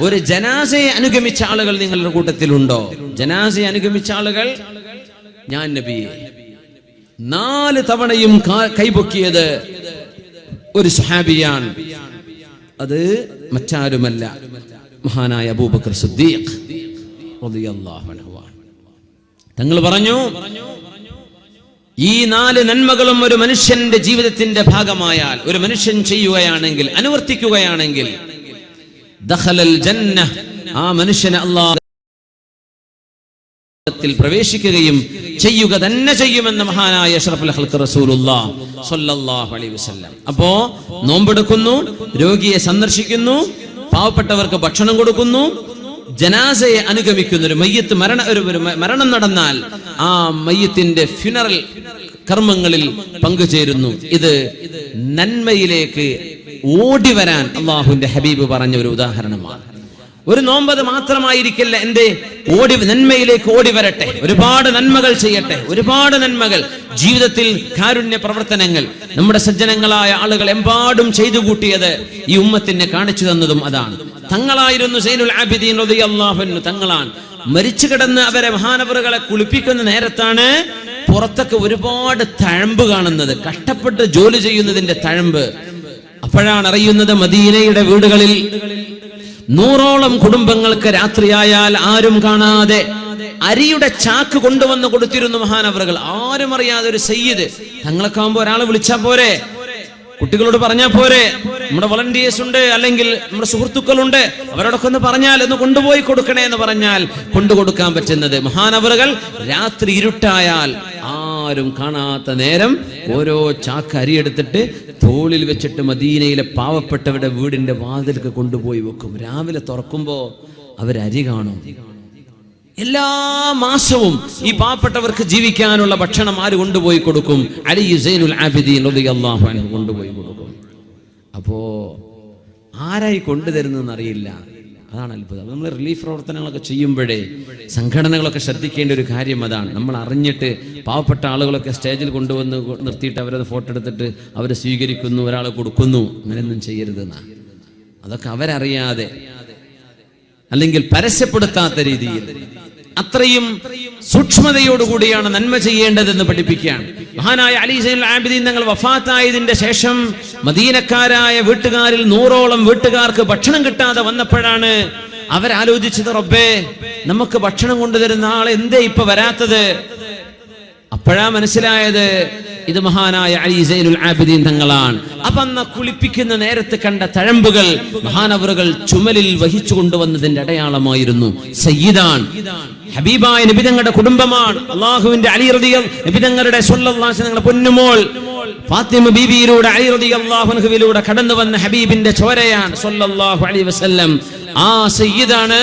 ഒരു ജനാസയെ അനുഗമിച്ച ആളുകൾ നിങ്ങളുടെ കൂട്ടത്തിലുണ്ടോ? ജനാസയെ അനുഗമിച്ച ആളുകൾ ഞാൻ നബിയെ. നാല് തവണയും കൈപൊക്കിയത് ഒരു സുഹാബിയാണ് അത് മറ്റാരുമല്ല. മഹാനായ അബൂബക്കർ സുദ്ദീഖ് റളിയല്ലാഹു അൻഹു. തങ്ങൾ പറഞ്ഞു ഈ നാല് നന്മകളും ഒരു മനുഷ്യന്റെ ജീവിതത്തിന്റെ ഭാഗമായാൽ ഒരു മനുഷ്യൻ ചെയ്യുകയാണെങ്കിൽ അനുവർത്തിക്കുകയാണെങ്കിൽ ജന്ന ആ മനുഷ്യനെ അള്ളാഹത്തിൽ പ്രവേശിക്കുകയും ചെയ്യുക തന്നെ ചെയ്യുമെന്ന് മഹാനായ അപ്പോ നോമ്പെടുക്കുന്നു രോഗിയെ സന്ദർശിക്കുന്നു പാവപ്പെട്ടവർക്ക് ഭക്ഷണം കൊടുക്കുന്നു ജനാസയെ അനുഗമിക്കുന്ന ഒരു മയ്യത്ത് മരണ ഒരു മരണം നടന്നാൽ ആ മയ്യത്തിന്റെ ഫ്യൂണറൽ കർമ്മങ്ങളിൽ പങ്കുചേരുന്നു. ഇത് നന്മയിലേക്ക് ഓടി വരാൻ അള്ളാഹുവിന്റെ ഹബീബ് പറഞ്ഞ ഒരു ഉദാഹരണമാണ്. ഒരു നോമ്പത് മാത്രമായിരിക്കില്ല എന്റെ ഓടി നന്മയിലേക്ക് ഓടി വരട്ടെ. ഒരുപാട് നന്മകൾ ചെയ്യട്ടെ. ഒരുപാട് നന്മകൾ. ജീവിതത്തിൽ കാരുണ്യ പ്രവർത്തനങ്ങൾ. നമ്മുടെ സജ്ജനങ്ങളായ ആളുകൾ എമ്പാടും ചെയ്തു കൂട്ടിയത് ഈ ഉമ്മത്തിനെ കാണിച്ചു തന്നതും അതാണ്. തങ്ങളായിരുന്നു സൈനുൽ ആബിദീൻ അൻഹു. തങ്ങളാണ്. മരിച്ചു കിടന്ന് അവരെ മഹാനവറുകളെ കുളിപ്പിക്കുന്ന നേരത്താണ് പുറത്തൊക്കെ ഒരുപാട് തഴമ്പ് കാണുന്നത്. കഷ്ടപ്പെട്ട് ജോലി ചെയ്യുന്നതിന്റെ തഴമ്പ്. അപ്പോഴാണ് അറിയുന്നത് മദീനയുടെ വീടുകളിൽ നൂറോളം കുടുംബങ്ങൾക്ക് രാത്രിയായാൽ ആരും കാണാതെ അരിയുടെ ചാക്ക് കൊണ്ടുവന്ന് കൊടുത്തിരുന്നു മഹാനവറുകൾ. ആരും അറിയാതെ ഒരു സയ്യിദ് തങ്ങളൊക്കെ ആകുമ്പോ ഒരാളെ വിളിച്ചാൽ പോരെ? കുട്ടികളോട് പറഞ്ഞാൽ പോരെ. നമ്മുടെ വളണ്ടിയേഴ്സ് ഉണ്ട് അല്ലെങ്കിൽ നമ്മുടെ സുഹൃത്തുക്കളുണ്ട്. അവരോടൊക്കെ ഒന്ന് പറഞ്ഞാൽ ഒന്ന് കൊണ്ടുപോയി കൊടുക്കണേ എന്ന് പറഞ്ഞാൽ കൊണ്ടുകൊടുക്കാൻ പറ്റുന്നത്. മഹാനവറുകൾ രാത്രി ഇരുട്ടായാൽ ആരും കാണാത്ത നേരം ഓരോ ചാക്ക് അരിയെടുത്തിട്ട് തോളിൽ വെച്ചിട്ട് മദീനയിലെ പാവപ്പെട്ടവരുടെ വീടിന്റെ വാതിൽക്ക് കൊണ്ടുപോയി വെക്കും. രാവിലെ തുറക്കുമ്പോ അവരരി കാണും. എല്ലാ മാസവും ഈ പാവപ്പെട്ടവർക്ക് ജീവിക്കാനുള്ള ഭക്ഷണം ആര് കൊണ്ടുപോയി കൊടുക്കും? അലി സൈനുൽ ആബിദീൻ കൊണ്ടുപോയി കൊടുക്കും. അപ്പോ ആരായി കൊണ്ടുതരുന്നതെന്ന് അറിയില്ല അതാണ് അത്ഭുതം. നമ്മൾ റിലീഫ് പ്രവർത്തനങ്ങളൊക്കെ ചെയ്യുമ്പോഴേ സംഘടനകളൊക്കെ ശ്രദ്ധിക്കേണ്ട ഒരു കാര്യം അതാണ്. നമ്മൾ അറിഞ്ഞിട്ട് പാവപ്പെട്ട ആളുകളൊക്കെ സ്റ്റേജിൽ കൊണ്ടുവന്ന് നിർത്തിയിട്ട് അവരത് ഫോട്ടോ എടുത്തിട്ട് അവർ സ്വീകരിക്കുന്നു ഒരാളെ കൊടുക്കുന്നു. അങ്ങനെയൊന്നും ചെയ്യരുതെന്നാ. അതൊക്കെ അവരറിയാതെ അല്ലെങ്കിൽ പരസ്യപ്പെടുത്താത്ത രീതിയിൽ അത്രയും സൂക്ഷ്മതയോടുകൂടിയാണ് നന്മ ചെയ്യേണ്ടതെന്ന് പഠിപ്പിക്കുകയാണ്. മഹാനായ അലി സൈൻ ആബിദീൻ തങ്ങൾ വഫാത്തായതിന്റെ ശേഷം മദീനക്കാരായ വീട്ടുകാരിൽ നൂറോളം വീട്ടുകാർക്ക് ഭക്ഷണം കിട്ടാതെ വന്നപ്പോഴാണ് അവരാലോചിച്ചത് റബ്ബേ നമുക്ക് ഭക്ഷണം കൊണ്ടുതരുന്ന ആൾ എന്തേ ഇപ്പൊ വരാത്തത്? അപ്പോഴാ മനസ്സിലായത് ഇത് മഹാനായ അലി സൈനുൽ ആബിദീൻ തങ്ങളാണ്. അപ്പൊ അന്ന് കുളിപ്പിക്കുന്ന നേരത്തെ കണ്ട തഴമ്പുകൾ മഹാനവറുകൾ ചുമലിൽ വഹിച്ചു കൊണ്ടുവന്നതിന്റെ അടയാളമായിരുന്നു. സയ്യിദാൻ ഹബീബായ നബിതങ്ങളുടെ കുടുംബമാണ്. അള്ളാഹുവിന്റെ അലി റളിയ നബിതങ്ങളുടെ സ്വല്ലാശങ്ങളുടെ പൊന്നുമോൾ. ഫാത്തിമ ബീബിയിലൂടെ അലി റളിയല്ലാഹുവിലൂടെ കടന്നു വന്ന ഹബീബിന്റെ ചോരയാണ് സ്വല്ലല്ലാഹു അലൈഹി വസല്ലം. ആ സയ്യിദാണ്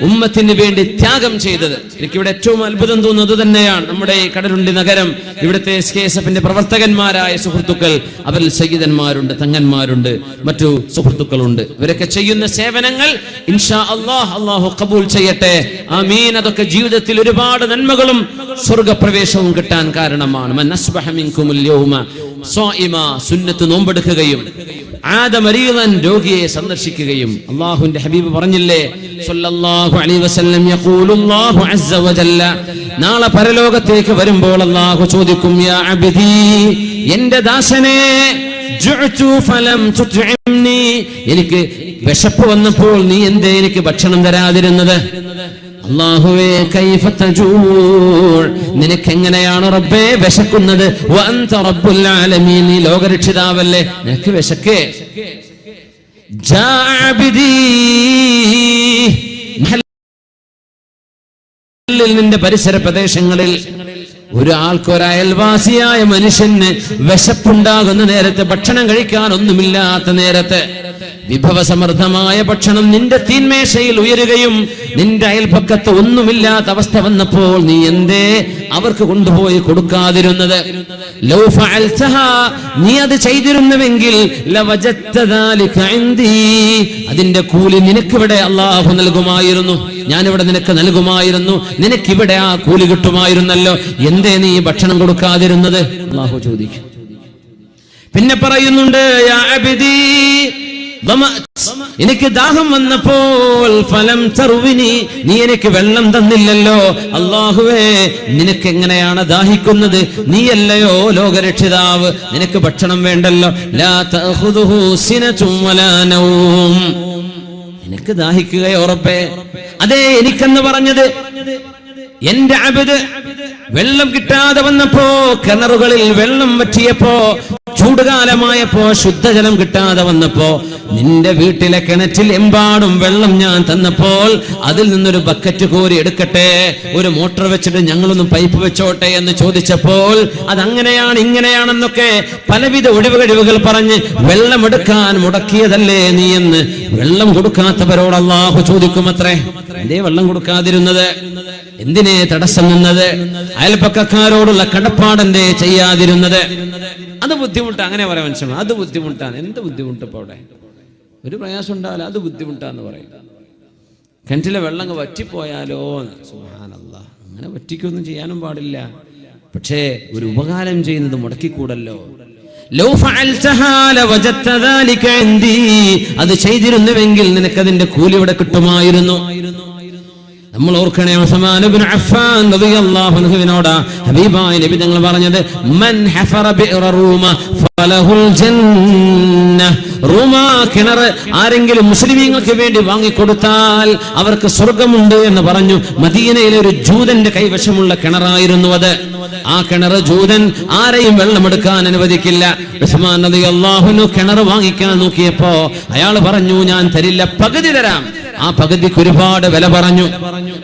ഉമ്മത്തിന് വേണ്ടി ത്യാഗം ചെയ്തത്. എനിക്കിവിടെ ഏറ്റവും അത്ഭുതം തോന്നുന്നത് തന്നെയാണ്. നമ്മുടെ ഈ കടലുണ്ടി നഗരം ഇവിടുത്തെ എസ് കെ എസ് എഫിന്റെ പ്രവർത്തകന്മാരായ സുഹൃത്തുക്കൾ അവരിൽ സയ്യിദന്മാരുണ്ട് തങ്ങന്മാരുണ്ട് മറ്റു സുഹൃത്തുക്കളുണ്ട്. ഇവരൊക്കെ ചെയ്യുന്ന സേവനങ്ങൾ ഇൻഷാ അള്ളാഹ് അള്ളാഹു കബൂൽ ചെയ്യട്ടെ. ആമീൻ. അതൊക്കെ ജീവിതത്തിൽ ഒരുപാട് നന്മകളും സ്വർഗപ്രവേശവും കിട്ടാൻ കാരണമാണ്. സുന്നത്ത് നോമ്പെടുക്കുകയും ആദമരീതൻ രോഗിയെ സന്ദർശിക്കുകയും അള്ളാഹുവിന്റെ ഹബീബ് പറഞ്ഞില്ലേ? നാളെ പരലോകത്തേക്ക് വരുമ്പോൾ അള്ളാഹു ചോദിക്കും യാ അബ്ദി എന്റെ ദാസനെ എനിക്ക് വിശപ്പ് വന്നപ്പോൾ നീ എന്തേ എനിക്ക് ഭക്ഷണം തരാതിരുന്നത്? അള്ളാഹുവേ നിനക്ക് എങ്ങനെയാണ് റബ്ബേ വിശക്കുന്നത്? ലോകരക്ഷിതാവല്ലേ? നിനക്ക് വിശക്കേ. നിന്റെ പരിസര പ്രദേശങ്ങളിൽ ഒരാൾക്ക് ഒരു അയൽവാസിയായ മനുഷ്യന് വിശപ്പുണ്ടാകുന്ന നേരത്തെ ഭക്ഷണം കഴിക്കാൻ ഒന്നുമില്ലാത്ത നേരത്തെ വിഭവസമൃദ്ധമായ ഭക്ഷണം നിന്റെ തീന്മേശയിൽ ഉയരുകയും നിന്റെ അയൽപക്കത്ത് ഒന്നുമില്ലാത്ത അവസ്ഥ വന്നപ്പോൾ നീ എന്തേ അവർക്ക് കൊണ്ടുപോയി കൊടുക്കാതിരുന്നത്? നീ അത് ചെയ്തിരുന്നുവെങ്കിൽ അതിന്റെ കൂലി നിനക്കിവിടെ അള്ളാഹു നൽകുമായിരുന്നു. ഞാനിവിടെ നിനക്ക് നൽകുമായിരുന്നു. നിനക്കിവിടെ ആ കൂലി കിട്ടുമായിരുന്നല്ലോ. എന്തേ നീ ഭക്ഷണം കൊടുക്കാതിരുന്നത്? അള്ളാഹു ചോദിക്കും. പിന്നെ പറയുന്നുണ്ട് എനിക്ക് ദാഹം വന്നപ്പോൾ ഫലം ചെറുവിനി നീ എനിക്ക് വെള്ളം തന്നില്ലല്ലോ. അള്ളാഹുവേ നിനക്ക് എങ്ങനെയാണ് ദാഹിക്കുന്നത്? നീയല്ലയോ ലോകരക്ഷിതാവ്? നിനക്ക് ഭക്ഷണം വേണ്ടല്ലോ. നിനക്ക് ദാഹിക്കുകയോ ഉറപ്പേ? അതെ എനിക്കെന്ന് പറഞ്ഞത് എന്റെ അബിത് വെള്ളം കിട്ടാതെ വന്നപ്പോ കിണറുകളിൽ വെള്ളം വറ്റിയപ്പോ ചൂടുകാലമായപ്പോ ശുദ്ധജലം കിട്ടാതെ വന്നപ്പോ നിന്റെ വീട്ടിലെ കിണറ്റിൽ എമ്പാടും വെള്ളം ഞാൻ തന്നപ്പോൾ അതിൽ നിന്നൊരു ബക്കറ്റ് കോരി എടുക്കട്ടെ ഒരു മോട്ടോർ വെച്ചിട്ട് ഞങ്ങളൊന്ന് പൈപ്പ് വെച്ചോട്ടെ എന്ന് ചോദിച്ചപ്പോൾ അതങ്ങനെയാണ് ഇങ്ങനെയാണെന്നൊക്കെ പലവിധ ഒഴിവ് കഴിവുകൾ പറഞ്ഞ് വെള്ളമെടുക്കാൻ മുടക്കിയതല്ലേ നീ എന്ന് വെള്ളം കൊടുക്കാത്തവരോട് അള്ളാഹു ചോദിക്കുമത്രേ. എന്തേ വെള്ളം കൊടുക്കാതിരുന്നത്? എന്തിനെ തടസ്സം നിന്നത് അയൽപ്പക്കാരോടുള്ള കടപ്പാടന്റെ ചെയ്യാതിരുന്നത്? അത് ബുദ്ധിമുട്ട് അങ്ങനെ പറയാൻ മനസ്സിലാവും അത് ബുദ്ധിമുട്ടാണ്. എന്ത് ബുദ്ധിമുട്ട് ഇപ്പൊ അവിടെ? ഒരു പ്രയാസം ഉണ്ടാവില്ല അത് ബുദ്ധിമുട്ടാന്ന് പറയും. കിണറ്റിലെ വെള്ളം വറ്റിപ്പോയാലോ അങ്ങനെ വറ്റിക്കൊന്നും ചെയ്യാനും പാടില്ല. പക്ഷേ ഒരു ഉപകാരം ചെയ്യുന്നത് മുടക്കിക്കൂടല്ലോ. അത് ചെയ്തിരുന്നുവെങ്കിൽ നിനക്കതിന്റെ കൂലി ഇവിടെ കിട്ടുമായിരുന്നു. നമ്മൾ ഓർക്കണേ ഉസ്മാൻ ഇബ്നു അഫ്ഫാൻ റളിയല്ലാഹു ഹബീബായ നബി തങ്ങൾ പറഞ്ഞത് മൻ ഹഫറ ബി റൂമ ഫലഹുൽ ജന്ന റൂമ കിണർ ആരെങ്കിലും മുസ്ലിമീങ്ങൾക്ക് വേണ്ടി വാങ്ങിക്കൊടുത്താൽ അവർക്ക് സ്വർഗമുണ്ട് എന്ന് പറഞ്ഞു. മദീനയിലെ ഒരു ജൂതന്റെ കൈവശമുള്ള കിണറായിരുന്നു അത്. ആ കിണർ ജൂതൻ ആരെയും വെള്ളമെടുക്കാൻ അനുവദിക്കില്ല. ഉസ്മാൻ നദി അള്ളാഹുനു കിണർ വാങ്ങിക്കാൻ നോക്കിയപ്പോ അയാൾ പറഞ്ഞു ഞാൻ തരില്ല പകുതി തരാം. ആ പകുതിക്ക് ഒരുപാട് വില പറഞ്ഞു.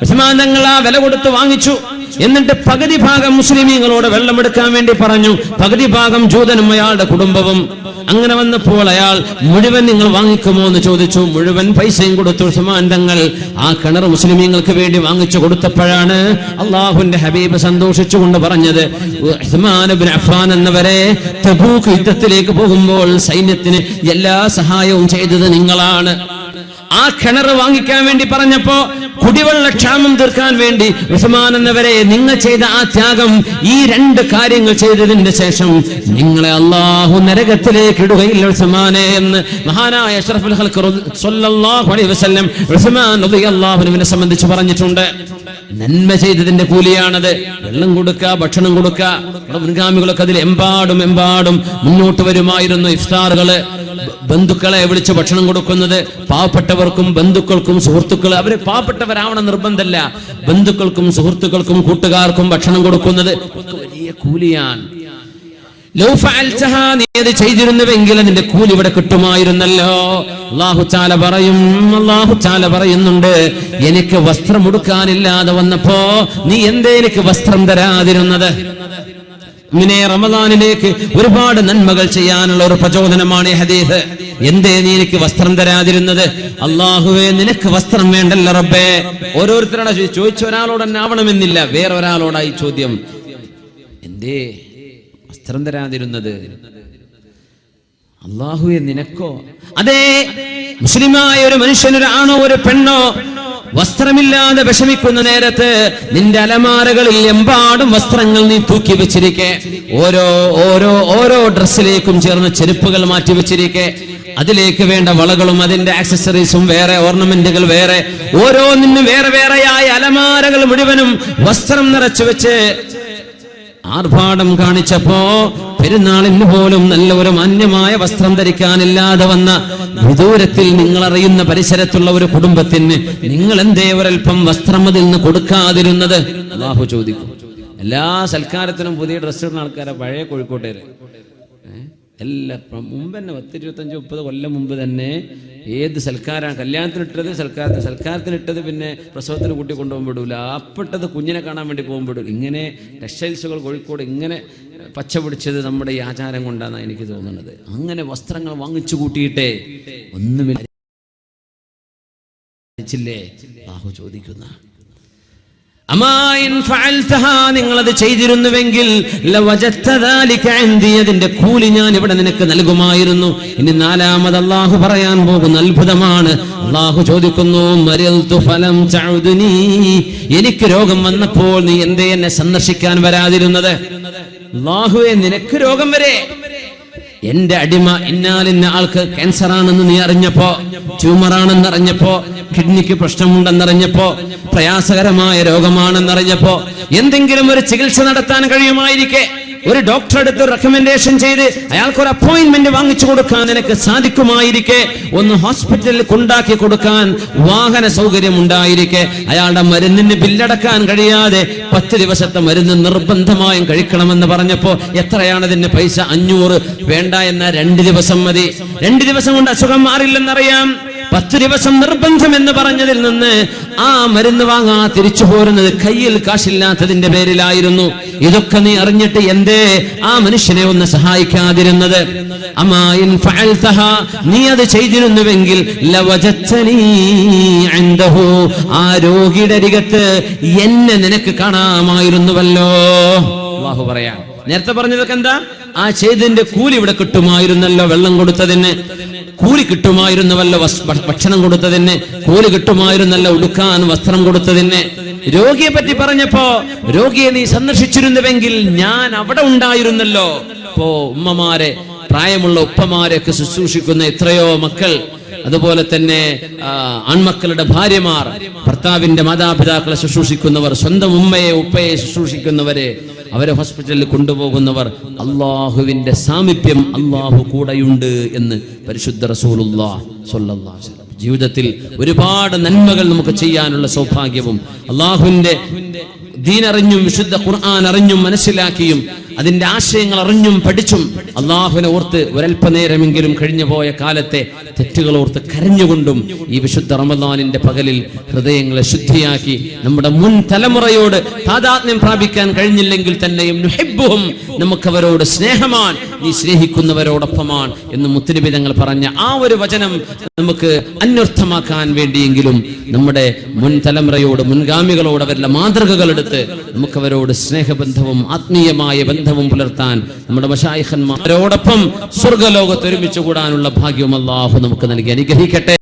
ഉസ്മാൻ തങ്ങൾ ആ വില കൊടുത്ത് വാങ്ങിച്ചു. എന്നിട്ട് പകുതി ഭാഗം മുസ്ലിമീങ്ങളോട് വെള്ളമെടുക്കാൻ വേണ്ടി പറഞ്ഞു. പകുതി ഭാഗം ജൂതനും അയാളുടെ കുടുംബവും. അങ്ങനെ വന്നപ്പോൾ അയാൾ മുഴുവൻ നിങ്ങൾ വാങ്ങിക്കുമോ എന്ന് ചോദിച്ചു. മുഴുവൻ പൈസയും കൊടുത്തു ഉസ്മാൻ തങ്ങൾ ആ കിണർ മുസ്ലിമീങ്ങൾക്ക് വേണ്ടി വാങ്ങിച്ചു കൊടുത്തപ്പോഴാണ് അള്ളാഹുന്റെ ഹബീബ് സന്തോഷിച്ചുകൊണ്ട് പറഞ്ഞത് അഫ്ഫാൻ എന്നവരെ തബൂക്ക് യുദ്ധത്തിലേക്ക് പോകുമ്പോൾ സൈന്യത്തിന് എല്ലാ സഹായവും ചെയ്തത് നിങ്ങളാണ്. ആ കിണർ വാങ്ങിക്കാൻ വേണ്ടി പറഞ്ഞപ്പോ കുടിവെള്ള ക്ഷാമം തീർക്കാൻ വേണ്ടി ഉസ്മാൻ എന്നവരെ നിങ്ങൾ ചെയ്ത ആ ത്യാഗം ഈ രണ്ട് കാര്യങ്ങൾ ചെയ്തതിന് ശേഷം നിങ്ങളെ അള്ളാഹു നരകത്തിലേക്ക് ഇടുകയില്ല ഉസ്മാനെ എന്ന് മഹാനായ അഷ്റഫുൽ വസല്ലം ഉസ്മാൻ റളിയല്ലാഹുവിനെ സംബന്ധിച്ച് പറഞ്ഞിട്ടുണ്ട്. നന്മ ചെയ്തതിന്റെ കൂലിയാണത്. വെള്ളം കൊടുക്കുക ഭക്ഷണം കൊടുക്കുക മുൻഗാമികളൊക്കെ അതിൽ എമ്പാടും എമ്പാടും മുന്നോട്ട് വരുമായിരുന്നു ഇഫ്താറുകൾ. ബന്ധുക്കളെ വിളിച്ച് ഭക്ഷണം കൊടുക്കുന്നത് പാവപ്പെട്ടവർക്കും ബന്ധുക്കൾക്കും സുഹൃത്തുക്കൾ അവർ പാവപ്പെട്ടവരാവണം നിർബന്ധമല്ല ബന്ധുക്കൾക്കും സുഹൃത്തുക്കൾക്കും കൂട്ടുകാർക്കും ഭക്ഷണം കൊടുക്കുന്നത് വലിയ കൂലിയാണ്. ചെയ്തിരുന്നുവെങ്കിൽ അതിന്റെ കൂലി ഇവിടെ കിട്ടുമായിരുന്നല്ലോ. അള്ളാഹു പറയും അള്ളാഹു പറയുന്നുണ്ട് എനിക്ക് വസ്ത്രം ഉടുക്കാനില്ലാതെ വന്നപ്പോ നീ എന്തേ എനിക്ക് വസ്ത്രം തരാതിരുന്നത്? ഇങ്ങനെ റമദാനിലേക്ക് ഒരുപാട് നന്മകൾ ചെയ്യാനുള്ള ഒരു പ്രചോദനമാണ് ഹദീഫ് എന്തേ നീ എനിക്ക് വസ്ത്രം തരാതിരുന്നത്? അള്ളാഹുവേ നിനക്ക് വസ്ത്രം വേണ്ടല്ല റബ്ബേ. ഓരോരുത്തരോട് ചോദിച്ച ഒരാളോട് തന്നെ ആവണമെന്നില്ല. വേറെ ഒരാളോടായി ചോദ്യം. എന്തേ വസ്ത്രം തരാതിരുന്നത്? അള്ളാഹുവെ നിനക്കോ? അതെ മുസ്ലിമായ ഒരു മനുഷ്യനൊരാണോ ഒരു പെണ്ണോ? വസ്ത്രമില്ലാതെ വിഷമിക്കുന്ന നേരത്ത് നിന്റെ അലമാരകളിൽ എമ്പാടും വസ്ത്രങ്ങൾ നീ തൂക്കി വെച്ചിരിക്കെ. ഓരോ ഓരോ ഓരോ ഡ്രസ്സിലേക്കും ചേർന്ന് ചെരുപ്പുകൾ മാറ്റി വെച്ചിരിക്കെ. അതിലേക്ക് വേണ്ട വളകളും അതിന്റെ ആക്സസറീസും വേറെ ഓർണമെന്റുകൾ വേറെ. ഓരോന്നിനും വേറെ വേറെയായ അലമാരകൾ മുഴുവനും വസ്ത്രം നിറച്ചു വെച്ച് ആർഭാടം കാണിച്ചപ്പോ പെരുന്നാളിന് പോലും നല്ല ഒരു മാന്യമായ വസ്ത്രം ധരിക്കാനില്ലാതെ വന്ന വിദൂരത്തിൽ നിങ്ങൾ അറിയുന്ന പരിസരത്തുള്ള ഒരു കുടുംബത്തിന് നിങ്ങൾ എന്തേ ഒരൽപ്പം വസ്ത്രം അതിൽ നിന്ന് കൊടുക്കാതിരുന്നത് അള്ളാഹു ചോദിക്കും എല്ലാ സൽക്കാരത്തിനും പുതിയ ഡ്രസ്സ് ഇടുന്ന ആൾക്കാരെ പഴയ കോഴിക്കോട്ടേര്? എല്ലാ മുമ്പ് തന്നെ പത്ത് ഇരുപത്തഞ്ച് മുപ്പത് കൊല്ലം മുമ്പ് തന്നെ ഏത് സൽക്കാരാണ്? കല്യാണത്തിനിട്ടത് സൽക്കാരത്തിന് സൽക്കാരത്തിനിട്ടത് പിന്നെ പ്രസവത്തിന് കൂട്ടി കൊണ്ടുപോകാൻ പെടില്ല അപ്പെട്ടത് കുഞ്ഞിനെ കാണാൻ വേണ്ടി പോകാൻ പെടും. ഇങ്ങനെ ടെക്സ്റ്റൈൽസുകൾ കോഴിക്കോട് ഇങ്ങനെ പച്ച പിടിച്ചത് നമ്മുടെ ഈ ആചാരം കൊണ്ടാണെന്നാണ് എനിക്ക് തോന്നുന്നത്. അങ്ങനെ വസ്ത്രങ്ങൾ വാങ്ങിച്ചു കൂട്ടിയിട്ടേ ഒന്നുമില്ല. ചോദിക്കുന്ന നിങ്ങളത് ചെയ്തിരുന്നുവെങ്കിൽ അതിന്റെ കൂലി ഞാൻ ഇവിടെ നിനക്ക് നൽകുമായിരുന്നു. ഇനി നാലാമത് അള്ളാഹു പറയാൻ പോകുന്ന അത്ഭുതമാണ്. അള്ളാഹു ചോദിക്കുന്നു ഫലം എനിക്ക് രോഗം വന്നപ്പോൾ നീ എന്തേ എന്നെ സന്ദർശിക്കാൻ വരാതിരുന്നത്? അല്ലാഹുവേ നിനക്ക് രോഗം വരെ എന്റെ അടിമ ഇന്നാലിന്ന ആൾക്ക് ക്യാൻസർ ആണെന്ന് നീ അറിഞ്ഞപ്പോ ട്യൂമർ ആണെന്ന് അറിഞ്ഞപ്പോ കിഡ്നിക്ക് പ്രശ്നമുണ്ടെന്നറിഞ്ഞപ്പോ പ്രയാസകരമായ രോഗമാണെന്നറിഞ്ഞപ്പോ എന്തെങ്കിലും ഒരു ചികിത്സ നടത്താൻ കഴിയുമായിരിക്കെ. ഒരു ഡോക്ടറെ അടുത്ത് റെക്കമെൻഡേഷൻ ചെയ്ത് അയാൾക്ക് ഒരു അപ്പോയിന്റ്മെന്റ് വാങ്ങിച്ചു കൊടുക്കാൻ നിനക്ക് സാധിക്കുമായിരിക്കെ. ഒന്ന് ഹോസ്പിറ്റലിൽ കൊണ്ടാക്കി കൊടുക്കാൻ വാഹന സൗകര്യം ഉണ്ടായിരിക്കെ അയാളുടെ മരുന്നിന് ബില്ലടക്കാൻ കഴിയാതെ പത്ത് ദിവസത്തെ മരുന്ന് നിർബന്ധമായും കഴിക്കണമെന്ന് പറഞ്ഞപ്പോ എത്രയാണ് ഇതിന്റെ പൈസ? അഞ്ഞൂറ്. വേണ്ട എന്ന രണ്ട് ദിവസം മതി. രണ്ട് ദിവസം കൊണ്ട് അസുഖം മാറില്ലെന്നറിയാം. പത്ത് ദിവസം നിർബന്ധം എന്ന് പറഞ്ഞതിൽ നിന്ന് ആ മരുന്ന് വാങ്ങാ തിരിച്ചു പോരുന്നത് കയ്യിൽ കാശില്ലാത്തതിന്റെ പേരിലായിരുന്നു. ഇതൊക്കെ നീ അറിഞ്ഞിട്ട് എന്തേ ആ മനുഷ്യനെ ഒന്ന് സഹായിക്കാതിരുന്നത്? അമായിൻ നീ അത് ചെയ്തിരുന്നുവെങ്കിൽ. ആ രോഗിയുടെ എന്നെ നിനക്ക് കാണാമായിരുന്നുവല്ലോ. അള്ളാഹു പറയാം. നേരത്തെ പറഞ്ഞതൊക്കെ എന്താ? ആ ചെയ്തിന്റെ കൂലി ഇവിടെ കിട്ടുമായിരുന്നല്ലോ വെള്ളം കൊടുത്തതിന്. കൂലി കിട്ടുമായിരുന്നുവല്ല ഭക്ഷണം കൊടുത്തതിന് കൂലി കിട്ടുമായിരുന്നല്ല ഉടുക്കാൻ വസ്ത്രം കൊടുത്തതിന്. രോഗിയെ പറ്റി പറഞ്ഞപ്പോ രോഗിയെ നീ സന്ദർശിച്ചിരുന്നുവെങ്കിൽ ഞാൻ അവിടെ ഉണ്ടായിരുന്നല്ലോ. ഇപ്പോ ഉമ്മമാരെ പ്രായമുള്ള ഉപ്പമാരെയൊക്കെ ശുശ്രൂഷിക്കുന്ന എത്രയോ മക്കൾ അതുപോലെ തന്നെ ആൺമക്കളുടെ ഭാര്യമാർ ഭർത്താവിന്റെ മാതാപിതാക്കളെ ശുശ്രൂഷിക്കുന്നവർ സ്വന്തം ഉമ്മയെ ഉപ്പയെ ശുശ്രൂഷിക്കുന്നവരെ. അവരെ ഹോസ്പിറ്റലിൽ കൊണ്ടുപോകുന്നവർ അള്ളാഹുവിന്റെ സാമീപ്യം അള്ളാഹു കൂടെയുണ്ട് എന്ന് പരിശുദ്ധ സ്വല്ലല്ലാഹു ജീവിതത്തിൽ ഒരുപാട് നന്മകൾ നമുക്ക് ചെയ്യാനുള്ള സൗഭാഗ്യവും അള്ളാഹുവിന്റെ ദീനറിഞ്ഞും വിശുദ്ധ ഖുർആൻ അറിഞ്ഞും മനസ്സിലാക്കിയും അതിന്റെ ആശയങ്ങൾ അറിഞ്ഞും പഠിച്ചും അള്ളാഹുവിനെ ഓർത്ത് ഒരൽപ്പനേരമെങ്കിലും കഴിഞ്ഞു പോയ കാലത്തെ തെറ്റുകൾ ഓർത്ത് കരഞ്ഞുകൊണ്ടും ഈ വിശുദ്ധ റമദാനിന്റെ പകലിൽ ഹൃദയങ്ങളെ ശുദ്ധിയാക്കി നമ്മുടെ മുൻ തലമുറയോട് താതാത്മ്യം പ്രാപിക്കാൻ കഴിഞ്ഞില്ലെങ്കിൽ തന്നെയും നമുക്കവരോട് സ്നേഹമാണ് നീ സ്നേഹിക്കുന്നവരോടൊപ്പമാണ് എന്ന് മുത്തുനബി തങ്ങൾ പറഞ്ഞ ആ ഒരു വചനം നമുക്ക് അന്വർത്ഥമാക്കാൻ വേണ്ടിയെങ്കിലും നമ്മുടെ മുൻ തലമുറയോട് മുൻഗാമികളോട് അവരുടെ മാതൃകകൾ എടുത്ത് നമുക്കവരോട് സ്നേഹബന്ധവും ആത്മീയമായ ബന്ധവും പുലർത്താൻ നമ്മുടെ വശായിഹന്മാരോടൊപ്പം സ്വർഗലോകത്ത് ഒരുമിച്ച് കൂടാനുള്ള ഭാഗ്യവും അള്ളാഹു നമുക്ക് നൽകി. അനുഗ്രഹിക്കട്ടെ.